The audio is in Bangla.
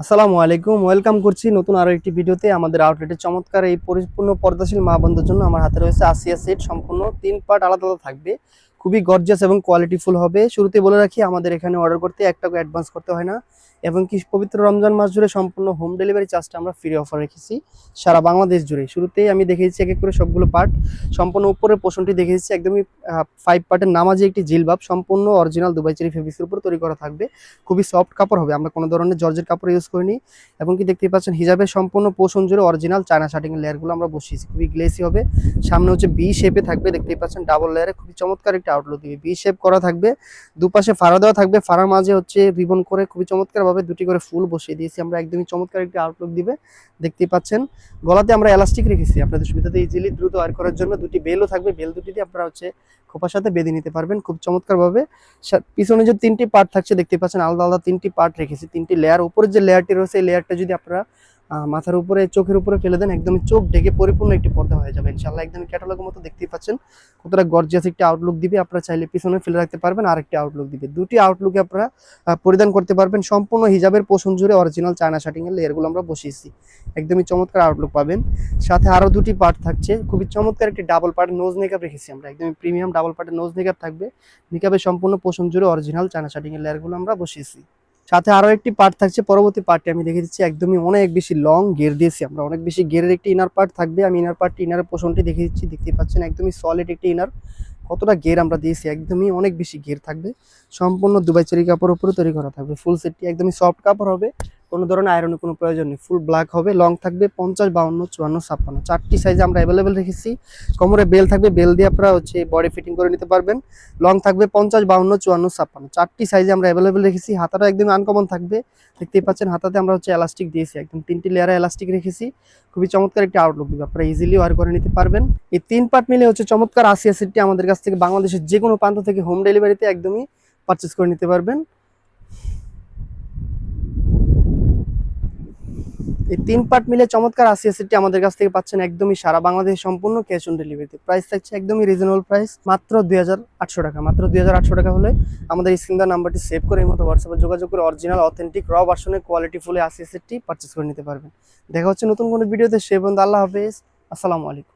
আসসালামু আলাইকুম, ওয়েলকাম করছি নতুন আরও একটি ভিডিওতে। আমাদের আউটলেটের চমৎকার এই পরিপূর্ণ পর্দাশীল মা বন্ধুর জন্য আমার হাতে রয়েছে আসিয়া সেট সম্পূর্ণ তিন পার্ট আলাদা আলাদা থাকবে। খুবই গর্জাস এবং কোয়ালিটিফুল হবে। শুরুতে বলে রাখি, আমাদের এখানে অর্ডার করতে এক অ্যাডভান্স করতে হয় না। এবং কি পবিত্র রমজান মাস জুড়ে সম্পূর্ণ হোম ডেলিভারি চার্জটা আমরা ফ্রি অফার রেখেছি। সারা বাংলাদেশ জুড়ে। শুরুতেই আমি দেখেছি এক এক করে সবগুলো পার্ট সম্পূর্ণ উপরের পোষণটি দেখেছি একদমই ফাইভ পার্টের নামাজি একটি জিলবাব। সম্পূর্ণ অরিজিনাল দুবাই চেরি ফেব্রিক্সের উপর তৈরি করা থাকবে। খুবই সফট কাপড় হবে। আমরা কোনো ধরনের জর্জের কাপড় ইউজ করিনি। এবং কি দেখতে পাচ্ছেন, হিজাবের সম্পূর্ণ পোষণ জুড়ে অরিজিনাল চায়না শার্টিং লেয়ারগুলো আমরা বসিয়েছি। খুবই গ্লেসি হবে। সামনে হচ্ছে বি শেপে থাকবে। দেখতেই পাচ্ছেন ডাবল লেয়ারে খুবই চমৎকার একটা আউটলুক দিবে। বি শেপ করা থাকবে। দুপাশে ফাড়া দেওয়া থাকবে। ফাড়ার মাঝে হচ্ছে রিবন করে খুবই চমৎকার ভাবে দুটি করে ফুল বসিয়ে দিয়েছি। আমরা একদমই চমৎকার একটি আউটলুক দিবে। দেখতেই পাচ্ছেন, গলাতে আমরা এলাস্টিক রেখেছি। আপনাদের সুবিধাতে ইজিলি দ্রুত আর করার জন্য দুটি বেলও থাকবে। বেল দুটিতে আপনারা হচ্ছে খোপার সাথে বেঁধে নিতে পারবেন খুব চমৎকার ভাবে পিছনে যে তিনটি পার্ট থাকছে, দেখতে পাচ্ছেন আলাদা আলাদা তিনটি পার্ট রেখেছি। তিনটি লেয়ার উপরের যে লেয়ারটি রয়েছে, এই লেয়ারটা যদি আপনারা মাথার উপরে, চোখের উপরে ফেলে দেন, একদমই চোখ ঢেকে পরিপূর্ণ একটি পর্দা হয়ে যাবে। ইনশাল্লাহ একদম ক্যাটালগের মতো দেখতেই পাচ্ছেন। কতটা গর্জিয়াস একটি আউটলুক দিবে, আপনারা চাইলে পিছনে ফেলে রাখতে পারবেন আর একটি আউটলুক দিবে। দুটি আউটলুকে আপনারা পরিধান করতে পারবেন সম্পূর্ণ হিজাবের পোষণ জুড়ে অরিজিনাল চায়না শার্টিং এর লেয়ারগুলো আমরা বসিয়েছি। একদমই চমৎকার আউটলুক পাবেন। সাথে আরও দুটি পার্ট থাকছে, খুবই চমৎকার একটি ডাবল পার্ট নোজ মেকআপ রেখেছি আমরা। একদমই প্রিমিয়াম ডাবল পার্টের নোজ মেকআপ থাকবে। মেকআপের সম্পূর্ণ পোষণ জুড়ে অরিজিনাল চায়না শার্টিং এর লেয়ারগুলো আমরা বসিয়েছি। সাথে আরও একটি পার্ট থাকছে, পরবর্তী পার্টটি আমি দেখে দিচ্ছি, একদমই অনেক বেশি লং গের দিয়েছি আমরা। অনেক বেশি গেরের একটি ইনার পার্ট থাকবে, আমি ইনার পার্টটি ইনারের পোষণটি দেখে দিচ্ছি দেখতে পাচ্ছেন, একদমই সলিড একটি ইনার কতটা গের আমরা দিয়েছি, একদমই অনেক বেশি গের থাকবে। সম্পূর্ণ দুবাই চেরি কাপড় উপরে তৈরি করা থাকবে ফুল সেটটি একদমই সফট কাপড় হবে কোনো ধরনের আয়রনের কোনো প্রয়োজন নেই। ফুল ব্ল্যাক হবে লং থাকবে পঞ্চাশ, বাউন্ন, চুয়ান্ন, ছাপ্পান্ন। চারটি সাইজে আমরা অ্যাভেলেবেল রেখেছি। কোমরে বেল থাকবে বেল দিয়ে আপনারা হচ্ছে বডি ফিটিং করে নিতে পারবেন। লং থাকবে পঞ্চাশ, বাউন্ন, চুয়ান্ন, ছাপ্পান্ন। চারটি সাইজে আমরা অ্যাভেলেবেল রেখেছি। হাতাটা একদম আনকমন থাকবে। দেখতেই পাচ্ছেন, হাতাতে আমরা হচ্ছে এলাস্টিক দিয়েছি একদম। তিনটি লেয়ারে এলাস্টিক রেখেছি। খুবই চমৎকার একটি আউটলুক দিবে। আপনারা ইজিলি ওয়ার করে নিতে পারবেন। এই তিন পার্ট মিলে হচ্ছে চমৎকার আসিয়া সেটটি আমাদের কাছ থেকে বাংলাদেশের যে কোনো প্রান্ত থেকে হোম ডেলিভারিতে একদমই পারচেস করে নিতে পারবেন। এই তিন পার্ট মিলে চমৎকার আশি সেটটি আমাদের কাছ থেকে পাচ্ছেন একদমই সারা বাংলাদেশ সম্পূর্ণ ক্যাশ অন ডেলিভারিতে প্রাইস থাকছে একদমই রিজনেবল প্রাইস মাত্র দুই হাজার আটশো টাকা। মাত্র দুই হাজার আটশো টাকা হলে আমাদের স্ক্রিন নাম্বারটি সেভ করে এই মতো হোয়াটসঅ্যাপে যোগাযোগ করে অরিজিনাল অথেন্টিক র ভার্সনের কোয়ালিটি ফুলে আশি সেটটি পারচেস করে নিতে পারবেন। দেখা হচ্ছে নতুন কোনো ভিডিওতে সে পর্যন্ত আল্লাহ হাফেজ। আসসালামু আলাইকুম।